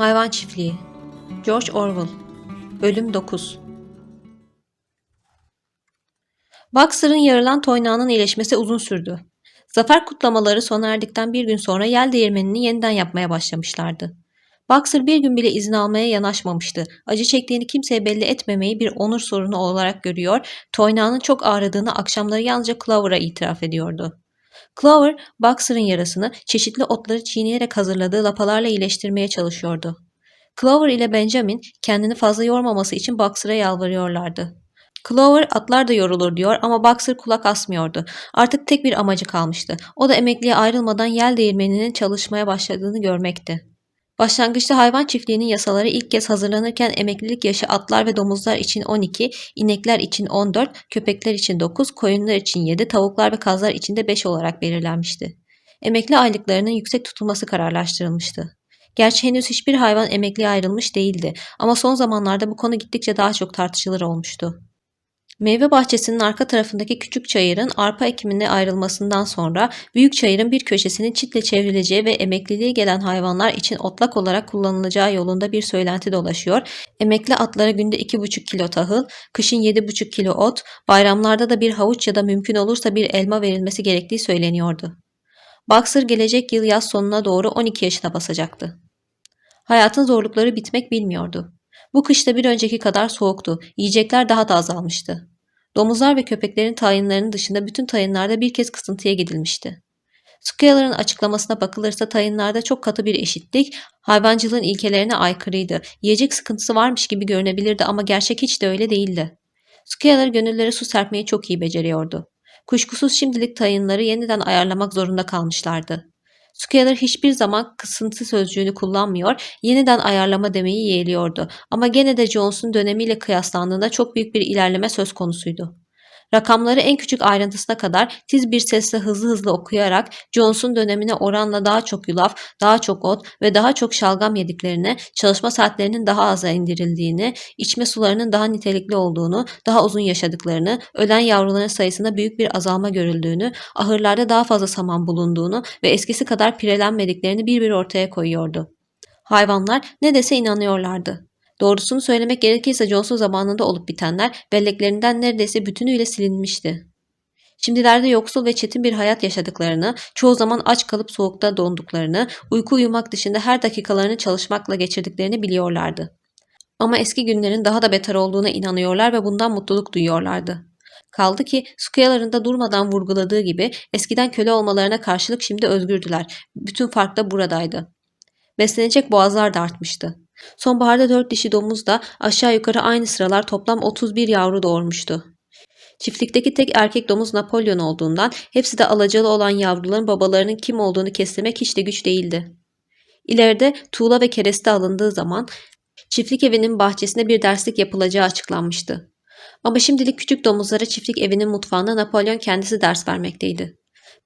Hayvan Çiftliği George Orwell Bölüm 9 Boxer'ın yarılan toynağının iyileşmesi uzun sürdü. Zafer kutlamaları sona erdikten bir gün sonra yel değirmenini yeniden yapmaya başlamışlardı. Boxer bir gün bile izin almaya yanaşmamıştı. Acı çektiğini kimseye belli etmemeyi bir onur sorunu olarak görüyor, toynağının çok ağrıdığını akşamları yalnızca Clover'a itiraf ediyordu. Clover, Boxer'ın yarasını çeşitli otları çiğneyerek hazırladığı lapalarla iyileştirmeye çalışıyordu. Clover ile Benjamin kendini fazla yormaması için Boxer'a yalvarıyorlardı. Clover atlar da yorulur diyor ama Boxer kulak asmıyordu. Artık tek bir amacı kalmıştı. O da emekliye ayrılmadan yel değirmeninin çalışmaya başladığını görmekti. Başlangıçta hayvan çiftliğinin yasaları ilk kez hazırlanırken emeklilik yaşı atlar ve domuzlar için 12, inekler için 14, köpekler için 9, koyunlar için 7, tavuklar ve kazlar için de 5 olarak belirlenmişti. Emekli aylıklarının yüksek tutulması kararlaştırılmıştı. Gerçi henüz hiçbir hayvan emekliye ayrılmış değildi ama son zamanlarda bu konu gittikçe daha çok tartışılır olmuştu. Meyve bahçesinin arka tarafındaki küçük çayırın arpa ekimine ayrılmasından sonra büyük çayırın bir köşesinin çitle çevrileceği ve emekliliğe gelen hayvanlar için otlak olarak kullanılacağı yolunda bir söylenti dolaşıyor. Emekli atlara günde 2,5 kilo tahıl, kışın 7,5 kilo ot, bayramlarda da bir havuç ya da mümkün olursa bir elma verilmesi gerektiği söyleniyordu. Boxer gelecek yıl yaz sonuna doğru 12 yaşına basacaktı. Hayatın zorlukları bitmek bilmiyordu. Bu kışta bir önceki kadar soğuktu. Yiyecekler daha da azalmıştı. Domuzlar ve köpeklerin tayinlerinin dışında bütün tayinlarda bir kez kısıntıya gidilmişti. Squealer'ın açıklamasına bakılırsa tayinlarda çok katı bir eşitlik, hayvancılığın ilkelerine aykırıydı. Yiyecek sıkıntısı varmış gibi görünebilirdi ama gerçek hiç de öyle değildi. Squealer gönüllere su serpmeyi çok iyi beceriyordu. Kuşkusuz şimdilik tayinları yeniden ayarlamak zorunda kalmışlardı. Squealer hiçbir zaman kısıntı sözcüğünü kullanmıyor, yeniden ayarlama demeyi yeğliyordu. Ama gene de Jones'un dönemiyle kıyaslandığında çok büyük bir ilerleme söz konusuydu. Rakamları en küçük ayrıntısına kadar tiz bir sesle hızlı hızlı okuyarak Jones'un dönemine oranla daha çok yulaf, daha çok ot ve daha çok şalgam yediklerini, çalışma saatlerinin daha aza indirildiğini, içme sularının daha nitelikli olduğunu, daha uzun yaşadıklarını, ölen yavruların sayısında büyük bir azalma görüldüğünü, ahırlarda daha fazla saman bulunduğunu ve eskisi kadar pirelenmediklerini bir bir ortaya koyuyordu. Hayvanlar ne dese inanıyorlardı. Doğrusunu söylemek gerekirse Johnson zamanında olup bitenler belleklerinden neredeyse bütünüyle silinmişti. Şimdilerde yoksul ve çetin bir hayat yaşadıklarını, çoğu zaman aç kalıp soğukta donduklarını, uyku uyumak dışında her dakikalarını çalışmakla geçirdiklerini biliyorlardı. Ama eski günlerin daha da beter olduğuna inanıyorlar ve bundan mutluluk duyuyorlardı. Kaldı ki Squealer'ın da durmadan vurguladığı gibi eskiden köle olmalarına karşılık şimdi özgürdüler. Bütün fark da buradaydı. Beslenecek boğazlar da artmıştı. Sonbaharda dört dişi domuz da aşağı yukarı aynı sıralar toplam 31 yavru doğurmuştu. Çiftlikteki tek erkek domuz Napolyon olduğundan hepsi de alacalı olan yavruların babalarının kim olduğunu kestirmek hiç de güç değildi. İleride tuğla ve kereste alındığı zaman çiftlik evinin bahçesinde bir derslik yapılacağı açıklanmıştı. Ama şimdilik küçük domuzlara çiftlik evinin mutfağında Napolyon kendisi ders vermekteydi.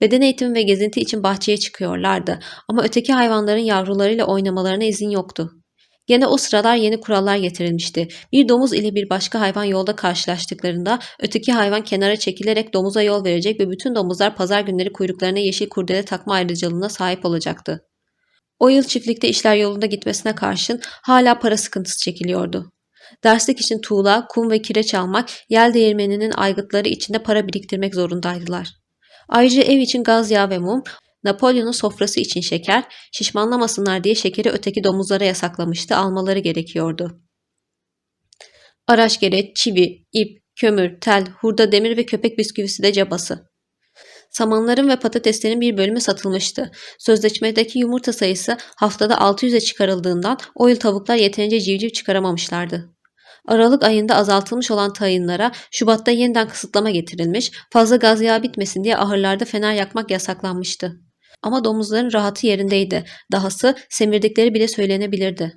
Beden eğitimi ve gezinti için bahçeye çıkıyorlardı ama öteki hayvanların yavrularıyla oynamalarına izin yoktu. Gene o sıralar yeni kurallar getirilmişti. Bir domuz ile bir başka hayvan yolda karşılaştıklarında öteki hayvan kenara çekilerek domuza yol verecek ve bütün domuzlar pazar günleri kuyruklarına yeşil kurdele takma ayrıcalığına sahip olacaktı. O yıl çiftlikte işler yolunda gitmesine karşın hala para sıkıntısı çekiliyordu. Derslik için tuğla, kum ve kireç almak, yel değirmeninin aygıtları içinde para biriktirmek zorundaydılar. Ayrıca ev için gaz yağı ve mum, Napolyon'un sofrası için şeker, şişmanlamasınlar diye şekeri öteki domuzlara yasaklamıştı, almaları gerekiyordu. Araç gereç, çivi, ip, kömür, tel, hurda demir ve köpek bisküvisi de cabası. Samanların ve patateslerin bir bölümü satılmıştı. Sözleşmedeki yumurta sayısı haftada 600'e çıkarıldığından o yıl tavuklar yeterince civciv çıkaramamışlardı. Aralık ayında azaltılmış olan tayınlara Şubat'ta yeniden kısıtlama getirilmiş, fazla gaz yağı bitmesin diye ahırlarda fener yakmak yasaklanmıştı. Ama domuzların rahatı yerindeydi. Dahası semirdikleri bile söylenebilirdi.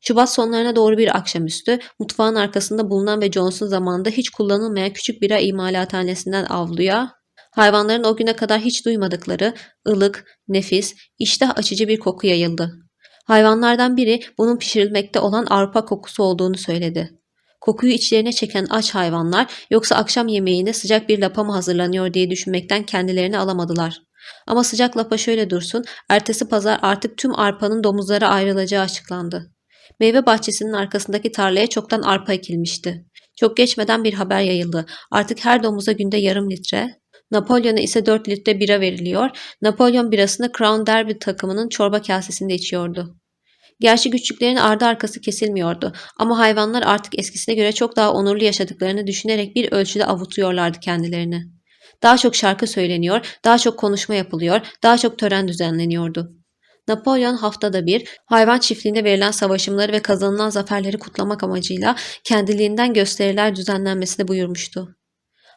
Şubat sonlarına doğru bir akşamüstü mutfağın arkasında bulunan ve Johnson zamanında hiç kullanılmayan küçük bira imalathanesinden avluya hayvanların o güne kadar hiç duymadıkları ılık, nefis, iştah açıcı bir koku yayıldı. Hayvanlardan biri bunun pişirilmekte olan arpa kokusu olduğunu söyledi. Kokuyu içlerine çeken aç hayvanlar yoksa akşam yemeğine sıcak bir lapa mı hazırlanıyor diye düşünmekten kendilerini alamadılar. Ama sıcak lapa şöyle dursun, ertesi pazar artık tüm arpanın domuzlara ayrılacağı açıklandı. Meyve bahçesinin arkasındaki tarlaya çoktan arpa ekilmişti. Çok geçmeden bir haber yayıldı. Artık her domuza günde yarım litre, Napolyon'a ise 4 litre bira veriliyor. Napolyon birasını Crown Derby takımının çorba kasesinde içiyordu. Gerçi güçlüklerin ardı arkası kesilmiyordu ama hayvanlar artık eskisine göre çok daha onurlu yaşadıklarını düşünerek bir ölçüde avutuyorlardı kendilerini. Daha çok şarkı söyleniyor, daha çok konuşma yapılıyor, daha çok tören düzenleniyordu. Napolyon haftada bir hayvan çiftliğinde verilen savaşımları ve kazanılan zaferleri kutlamak amacıyla kendiliğinden gösteriler düzenlenmesini buyurmuştu.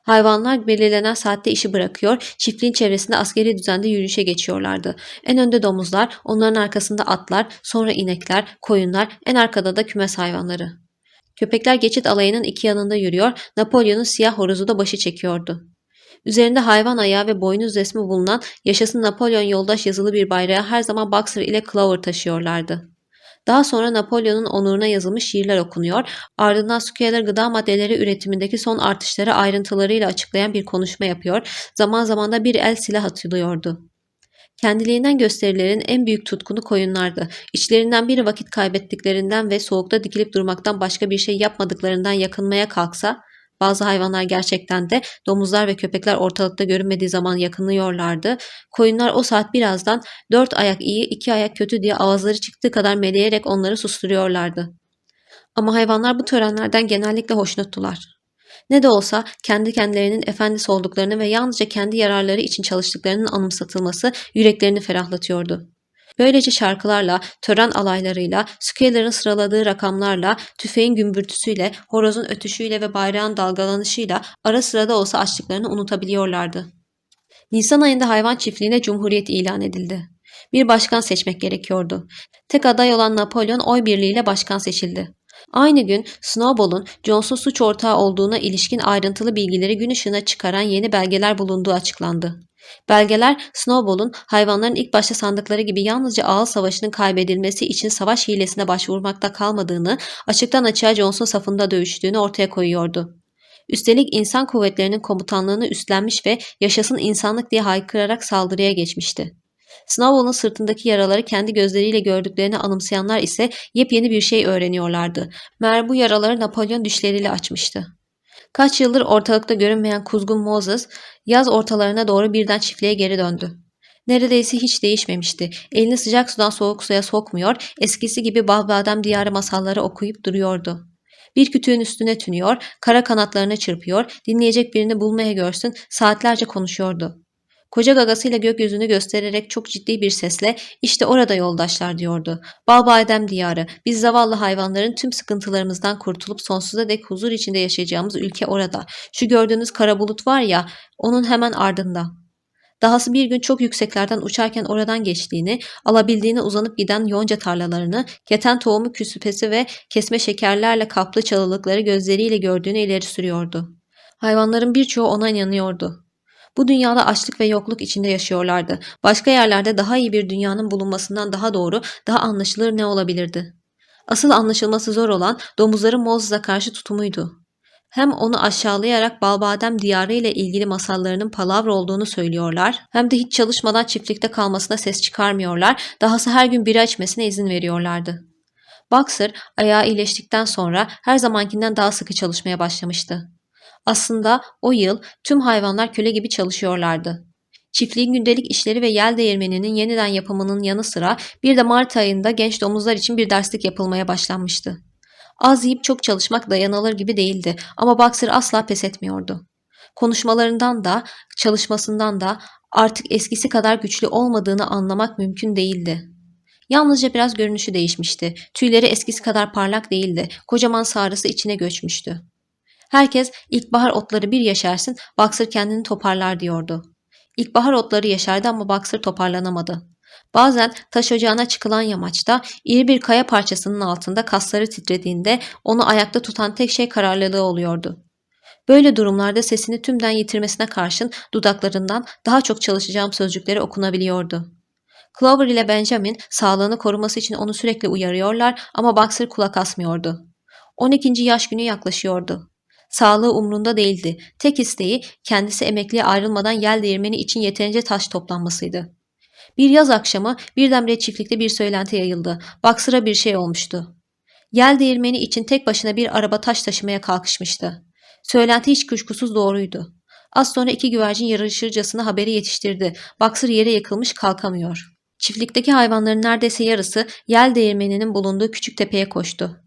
Hayvanlar belirlenen saatte işi bırakıyor, çiftliğin çevresinde askeri düzende yürüyüşe geçiyorlardı. En önde domuzlar, onların arkasında atlar, sonra inekler, koyunlar, en arkada da kümes hayvanları. Köpekler geçit alayının iki yanında yürüyor, Napolyon'un siyah horozu da başı çekiyordu. Üzerinde hayvan ayağı ve boynuz resmi bulunan yaşasın Napolyon yoldaş yazılı bir bayrağı her zaman Boxer ile Clover taşıyorlardı. Daha sonra Napolyon'un onuruna yazılmış şiirler okunuyor, ardından Squaler gıda maddeleri üretimindeki son artışları ayrıntılarıyla açıklayan bir konuşma yapıyor, zaman zaman da bir el silah atılıyordu. Kendiliğinden gösterilerin en büyük tutkunu koyunlardı. İçlerinden biri vakit kaybettiklerinden ve soğukta dikilip durmaktan başka bir şey yapmadıklarından yakınmaya kalksa, bazı hayvanlar gerçekten de domuzlar ve köpekler ortalıkta görünmediği zaman yakınıyorlardı. Koyunlar o saat birazdan dört ayak iyi, iki ayak kötü diye ağızları çıktığı kadar meleyerek onları susturuyorlardı. Ama hayvanlar bu törenlerden genellikle hoşnuttular. Ne de olsa kendi kendilerinin efendisi olduklarını ve yalnızca kendi yararları için çalıştıklarının anımsatılması yüreklerini ferahlatıyordu. Böylece şarkılarla, tören alaylarıyla, Squaler'ın sıraladığı rakamlarla, tüfeğin gümbürtüsüyle, horozun ötüşüyle ve bayrağın dalgalanışıyla ara sıra da olsa açlıklarını unutabiliyorlardı. Nisan ayında hayvan çiftliğine cumhuriyet ilan edildi. Bir başkan seçmek gerekiyordu. Tek aday olan Napolyon oy birliğiyle başkan seçildi. Aynı gün Snowball'un Jones'un suç ortağı olduğuna ilişkin ayrıntılı bilgileri gün ışığına çıkaran yeni belgeler bulunduğu açıklandı. Belgeler Snowball'un hayvanların ilk başta sandıkları gibi yalnızca ağıl savaşının kaybedilmesi için savaş hilesine başvurmakta kalmadığını, açıktan açığa Jones'un safında dövüştüğünü ortaya koyuyordu. Üstelik insan kuvvetlerinin komutanlığını üstlenmiş ve yaşasın insanlık diye haykırarak saldırıya geçmişti. Snowball'un sırtındaki yaraları kendi gözleriyle gördüklerini anımsayanlar ise yepyeni bir şey öğreniyorlardı. Meğer bu yaraları Napolyon düşleriyle açmıştı. Kaç yıldır ortalıkta görünmeyen kuzgun Moses, yaz ortalarına doğru birden çiftliğe geri döndü. Neredeyse hiç değişmemişti. Elini sıcak sudan soğuk suya sokmuyor, eskisi gibi bal badem diyarı masalları okuyup duruyordu. Bir kütüğün üstüne tünüyor, kara kanatlarını çırpıyor, dinleyecek birini bulmaya görsün, saatlerce konuşuyordu. Koca gagasıyla gökyüzünü göstererek çok ciddi bir sesle işte orada yoldaşlar diyordu. Bal badem diyarı, biz zavallı hayvanların tüm sıkıntılarımızdan kurtulup sonsuza dek huzur içinde yaşayacağımız ülke orada. Şu gördüğünüz kara bulut var ya, onun hemen ardında. Dahası bir gün çok yükseklerden uçarken oradan geçtiğini, alabildiğine uzanıp giden yonca tarlalarını, keten tohumu küsüpesi ve kesme şekerlerle kaplı çalılıkları gözleriyle gördüğünü ileri sürüyordu. Hayvanların birçoğu ona inanıyordu. Bu dünyada açlık ve yokluk içinde yaşıyorlardı. Başka yerlerde daha iyi bir dünyanın bulunmasından daha doğru, daha anlaşılır ne olabilirdi? Asıl anlaşılması zor olan domuzların Mozes'a karşı tutumuydu. Hem onu aşağılayarak Balbadem diyarı ile ilgili masallarının palavra olduğunu söylüyorlar, hem de hiç çalışmadan çiftlikte kalmasına ses çıkarmıyorlar, dahası her gün bira içmesine izin veriyorlardı. Boxer ayağı iyileştikten sonra her zamankinden daha sıkı çalışmaya başlamıştı. Aslında o yıl tüm hayvanlar köle gibi çalışıyorlardı. Çiftliğin gündelik işleri ve yel değirmeninin yeniden yapımının yanı sıra bir de Mart ayında genç domuzlar için bir derslik yapılmaya başlanmıştı. Az yiyip çok çalışmak dayanılır gibi değildi ama Boxer asla pes etmiyordu. Konuşmalarından da, çalışmasından da artık eskisi kadar güçlü olmadığını anlamak mümkün değildi. Yalnızca biraz görünüşü değişmişti. Tüyleri eskisi kadar parlak değildi. Kocaman sarısı içine göçmüştü. Herkes ilkbahar otları bir yaşarsın, Boxer kendini toparlar diyordu. İlkbahar otları yaşardı ama Boxer toparlanamadı. Bazen taş ocağına çıkılan yamaçta iri bir kaya parçasının altında kasları titrediğinde onu ayakta tutan tek şey kararlılığı oluyordu. Böyle durumlarda sesini tümden yitirmesine karşın dudaklarından daha çok çalışacağım sözcükleri okunabiliyordu. Clover ile Benjamin sağlığını koruması için onu sürekli uyarıyorlar ama Boxer kulak asmıyordu. 12. yaş günü yaklaşıyordu. Sağlığı umrunda değildi. Tek isteği kendisi emekliye ayrılmadan yel değirmeni için yeterince taş toplanmasıydı. Bir yaz akşamı birdenbire çiftlikte bir söylenti yayıldı. Baksıra bir şey olmuştu. Yel değirmeni için tek başına bir araba taş taşımaya kalkışmıştı. Söylenti hiç kuşkusuz doğruydu. Az sonra iki güvercin yarışırcasına haberi yetiştirdi. Baksır yere yıkılmış kalkamıyor. Çiftlikteki hayvanların neredeyse yarısı yel değirmeninin bulunduğu küçük tepeye koştu.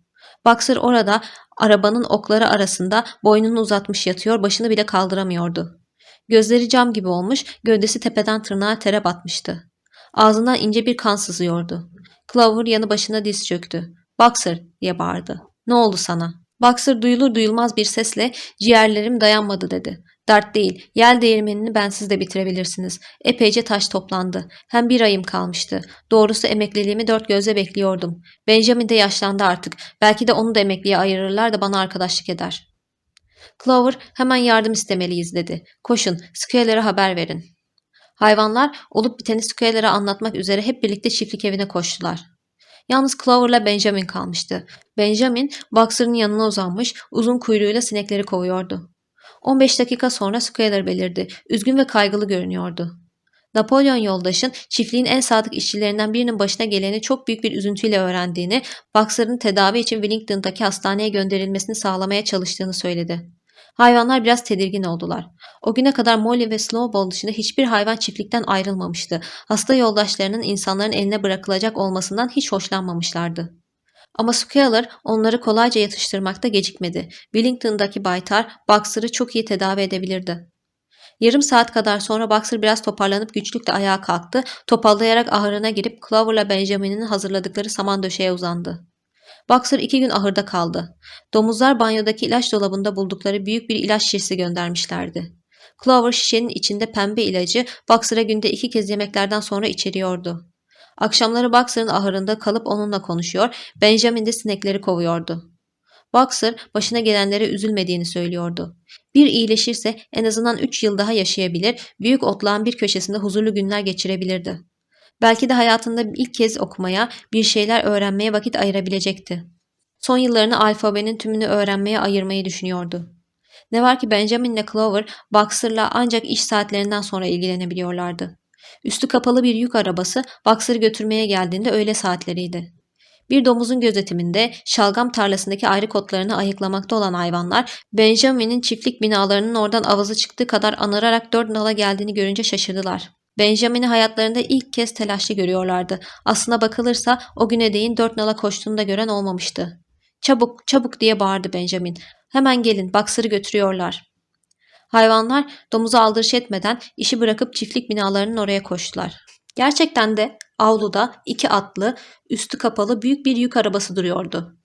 Baksır orada arabanın okları arasında boynunu uzatmış yatıyor, başını bile kaldıramıyordu. Gözleri cam gibi olmuş, gövdesi tepeden tırnağa tere batmıştı. Ağzından ince bir kan sızıyordu. Clover yanı başına diz çöktü. Boxer diye bağırdı. Ne oldu sana? Boxer duyulur duyulmaz bir sesle ciğerlerim dayanmadı dedi. Dert değil, yel değirmenini bensiz de bitirebilirsiniz. Epeyce taş toplandı. Hem bir ayım kalmıştı. Doğrusu emekliliğimi dört gözle bekliyordum. Benjamin de yaşlandı artık. Belki de onu da emekliye ayırırlar da bana arkadaşlık eder. Clover hemen yardım istemeliyiz dedi. Koşun, Square'lere haber verin. Hayvanlar olup biteni Square'lere anlatmak üzere hep birlikte çiftlik evine koştular. Yalnız Clover'la Benjamin kalmıştı. Benjamin, Boxer'ın yanına uzanmış, uzun kuyruğuyla sinekleri kovuyordu. 15 dakika sonra Square belirdi. Üzgün ve kaygılı görünüyordu. Napolyon yoldaşın çiftliğin en sadık işçilerinden birinin başına geleni çok büyük bir üzüntüyle öğrendiğini, Boxer'ın tedavi için Wellington'daki hastaneye gönderilmesini sağlamaya çalıştığını söyledi. Hayvanlar biraz tedirgin oldular. O güne kadar Molly ve Snowball dışında hiçbir hayvan çiftlikten ayrılmamıştı. Hasta yoldaşlarının insanların eline bırakılacak olmasından hiç hoşlanmamışlardı. Ama Squealer onları kolayca yatıştırmakta gecikmedi. Wellington'daki baytar Boxer'ı çok iyi tedavi edebilirdi. Yarım saat kadar sonra Boxer biraz toparlanıp güçlükle ayağa kalktı. Topallayarak ahırına girip Clover'la Benjamin'in hazırladıkları saman döşeğe uzandı. Boxer iki gün ahırda kaldı. Domuzlar banyodaki ilaç dolabında buldukları büyük bir ilaç şişesi göndermişlerdi. Clover şişenin içinde pembe ilacı Boxer'a günde iki kez yemeklerden sonra içeriyordu. Akşamları Boxer'ın ahırında kalıp onunla konuşuyor, Benjamin de sinekleri kovuyordu. Boxer başına gelenlere üzülmediğini söylüyordu. Bir iyileşirse en azından 3 yıl daha yaşayabilir, büyük otlağın bir köşesinde huzurlu günler geçirebilirdi. Belki de hayatında ilk kez okumaya, bir şeyler öğrenmeye vakit ayırabilecekti. Son yıllarını alfabenin tümünü öğrenmeye ayırmayı düşünüyordu. Ne var ki Benjamin ile Clover, Boxer'la ancak iş saatlerinden sonra ilgilenebiliyorlardı. Üstü kapalı bir yük arabası Boxer'ı götürmeye geldiğinde öğle saatleriydi. Bir domuzun gözetiminde şalgam tarlasındaki ayrı kotlarını ayıklamakta olan hayvanlar Benjamin'in çiftlik binalarının oradan avazı çıktığı kadar anırarak dört nala geldiğini görünce şaşırdılar. Benjamin'i hayatlarında ilk kez telaşlı görüyorlardı. Aslına bakılırsa o güne değin dört nala koştuğunu da gören olmamıştı. Çabuk, çabuk diye bağırdı Benjamin. Hemen gelin, baksırı götürüyorlar. Hayvanlar domuza aldırış etmeden işi bırakıp çiftlik binalarının oraya koştular. Gerçekten de avluda iki atlı, üstü kapalı büyük bir yük arabası duruyordu.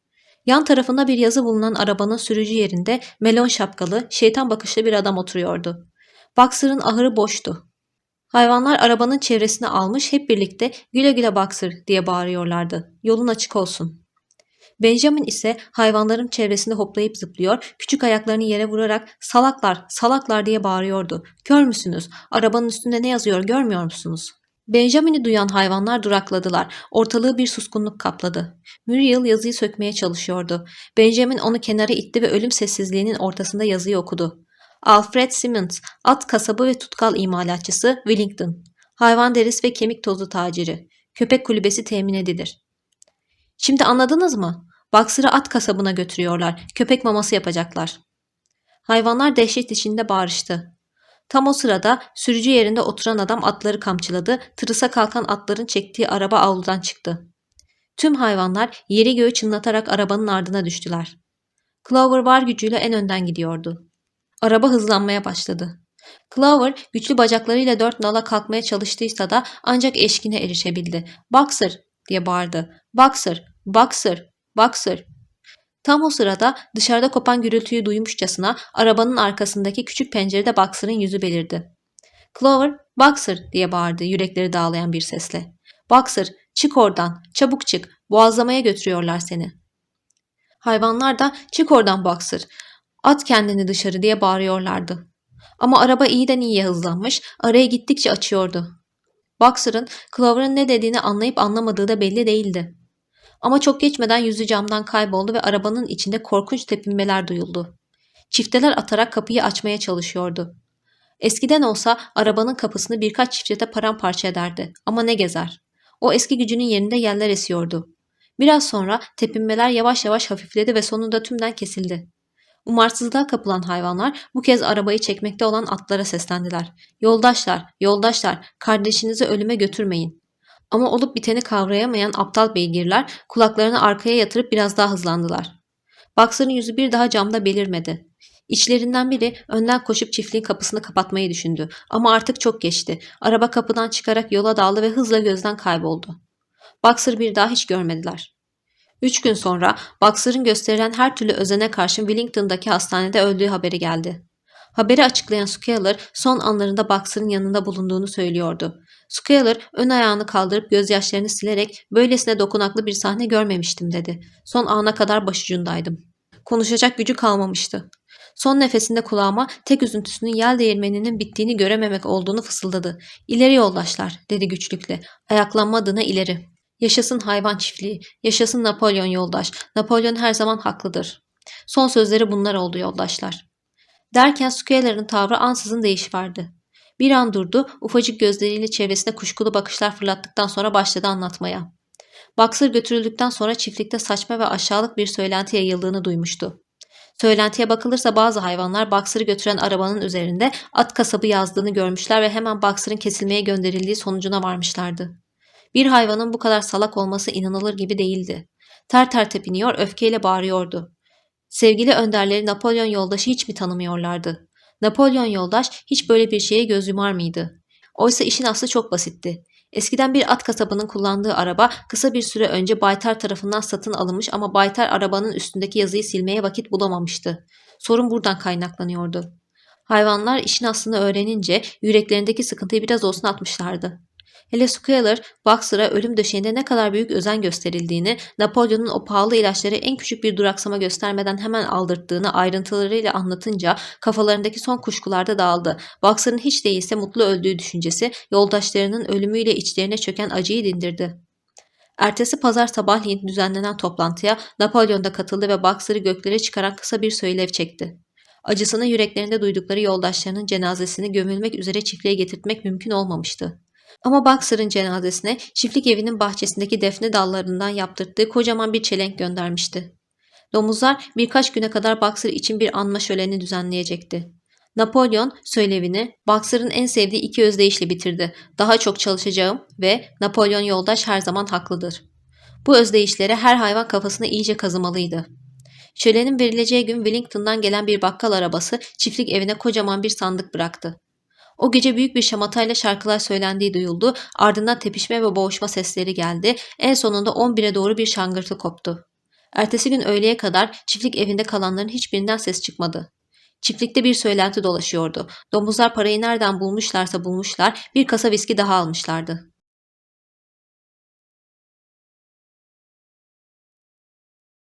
Yan tarafında bir yazı bulunan arabanın sürücü yerinde melon şapkalı, şeytan bakışlı bir adam oturuyordu. Boxer'ın ahırı boştu. Hayvanlar arabanın çevresine almış hep birlikte güle güle Boxer diye bağırıyorlardı. Yolun açık olsun. Benjamin ise hayvanların çevresinde hoplayıp zıplıyor, küçük ayaklarını yere vurarak salaklar, salaklar diye bağırıyordu. Kör müsünüz? Arabanın üstünde ne yazıyor görmüyor musunuz? Benjamin'i duyan hayvanlar durakladılar. Ortalığı bir suskunluk kapladı. Muriel yazıyı sökmeye çalışıyordu. Benjamin onu kenara itti ve ölüm sessizliğinin ortasında yazıyı okudu. Alfred Simmons, at kasabı ve tutkal imalatçısı Wellington. Hayvan derisi ve kemik tozu taciri. Köpek kulübesi temin edilir. Şimdi anladınız mı? Baksır'ı at kasabına götürüyorlar. Köpek maması yapacaklar. Hayvanlar dehşet içinde bağırıştı. Tam o sırada sürücü yerinde oturan adam atları kamçıladı, tırısa kalkan atların çektiği araba avludan çıktı. Tüm hayvanlar yeri göğü çınlatarak arabanın ardına düştüler. Clover var gücüyle en önden gidiyordu. Araba hızlanmaya başladı. Clover güçlü bacaklarıyla dört nala kalkmaya çalıştıysa da ancak eşkine erişebildi. Boxer diye bağırdı. Boxer, Boxer, Boxer. Tam o sırada dışarıda kopan gürültüyü duymuşçasına arabanın arkasındaki küçük pencerede Boxer'ın yüzü belirdi. Clover, Boxer diye bağırdı yürekleri dağlayan bir sesle. Boxer, çık oradan, çabuk çık, boğazlamaya götürüyorlar seni. Hayvanlar da çık oradan Boxer, at kendini dışarı diye bağırıyorlardı. Ama araba iyiden iyiye hızlanmış, araya gittikçe açıyordu. Boxer'ın Clover'ın ne dediğini anlayıp anlamadığı da belli değildi. Ama çok geçmeden yüzü camdan kayboldu ve arabanın içinde korkunç tepinmeler duyuldu. Çifteler atarak kapıyı açmaya çalışıyordu. Eskiden olsa arabanın kapısını birkaç çiftete paramparça ederdi ama ne gezer. O eski gücünün yerinde yerler esiyordu. Biraz sonra tepinmeler yavaş yavaş hafifledi ve sonunda tümden kesildi. Umarsızlığa kapılan hayvanlar bu kez arabayı çekmekte olan atlara seslendiler. Yoldaşlar, yoldaşlar, kardeşinizi ölüme götürmeyin. Ama olup biteni kavrayamayan aptal beygirler kulaklarını arkaya yatırıp biraz daha hızlandılar. Boxer'ın yüzü bir daha camda belirmedi. İçlerinden biri önden koşup çiftliğin kapısını kapatmayı düşündü. Ama artık çok geçti. Araba kapıdan çıkarak yola daldı ve hızla gözden kayboldu. Boxer'ı bir daha hiç görmediler. Üç gün sonra Boxer'ın gösterilen her türlü özene karşın Wellington'daki hastanede öldüğü haberi geldi. Haberi açıklayan Scaler son anlarında Boxer'ın yanında bulunduğunu söylüyordu. Scaler ön ayağını kaldırıp gözyaşlarını silerek böylesine dokunaklı bir sahne görmemiştim dedi. Son ana kadar başucundaydım. Konuşacak gücü kalmamıştı. Son nefesinde kulağıma tek üzüntüsünün yel değirmeninin bittiğini görememek olduğunu fısıldadı. İleri yoldaşlar dedi güçlükle. Ayaklanma adına ileri. Yaşasın hayvan çiftliği, yaşasın Napolyon yoldaş. Napolyon her zaman haklıdır. Son sözleri bunlar oldu yoldaşlar. Derken Squaler'ın tavrı ansızın değişiverdi. Bir an durdu, ufacık gözleriyle çevresine kuşkulu bakışlar fırlattıktan sonra başladı anlatmaya. Boxer götürüldükten sonra çiftlikte saçma ve aşağılık bir söylenti yayıldığını duymuştu. Söylentiye bakılırsa bazı hayvanlar Boxer'ı götüren arabanın üzerinde at kasabı yazdığını görmüşler ve hemen Boxer'ın kesilmeye gönderildiği sonucuna varmışlardı. Bir hayvanın bu kadar salak olması inanılır gibi değildi. Ter ter tepiniyor, öfkeyle bağırıyordu. Sevgili önderleri Napolyon yoldaşı hiç mi tanımıyorlardı? Napolyon yoldaş hiç böyle bir şeye göz yumar mıydı? Oysa işin aslı çok basitti. Eskiden bir at kasabının kullandığı araba kısa bir süre önce Baytar tarafından satın alınmış ama Baytar arabanın üstündeki yazıyı silmeye vakit bulamamıştı. Sorun buradan kaynaklanıyordu. Hayvanlar işin aslını öğrenince yüreklerindeki sıkıntıyı biraz olsun atmışlardı. Hele Squealer, Boxer'a ölüm döşeğinde ne kadar büyük özen gösterildiğini, Napolyon'un o pahalı ilaçları en küçük bir duraksama göstermeden hemen aldırttığını ayrıntılarıyla anlatınca kafalarındaki son kuşkular da dağıldı. Boxer'ın hiç değilse mutlu öldüğü düşüncesi yoldaşlarının ölümüyle içlerine çöken acıyı dindirdi. Ertesi pazar sabahleyin düzenlenen toplantıya Napolyon da katıldı ve Boxer'ı göklere çıkaran kısa bir söylev çekti. Acısını yüreklerinde duydukları yoldaşlarının cenazesini gömülmek üzere çiftliğe getirtmek mümkün olmamıştı. Ama Boxer'ın cenazesine çiftlik evinin bahçesindeki defne dallarından yaptırttığı kocaman bir çelenk göndermişti. Domuzlar birkaç güne kadar Boxer için bir anma şöleni düzenleyecekti. Napolyon söylevini Boxer'ın en sevdiği iki özdeyişle bitirdi. Daha çok çalışacağım ve Napolyon yoldaş her zaman haklıdır. Bu özdeyişlere her hayvan kafasına iyice kazımalıydı. Şölenin verileceği gün Wellington'dan gelen bir bakkal arabası çiftlik evine kocaman bir sandık bıraktı. O gece büyük bir şamatayla şarkılar söylendiği duyuldu. Ardından tepişme ve boğuşma sesleri geldi. En sonunda 11'e doğru bir şangırtı koptu. Ertesi gün öğleye kadar çiftlik evinde kalanların hiçbirinden ses çıkmadı. Çiftlikte bir söylenti dolaşıyordu. Domuzlar parayı nereden bulmuşlarsa bulmuşlar bir kasa viski daha almışlardı.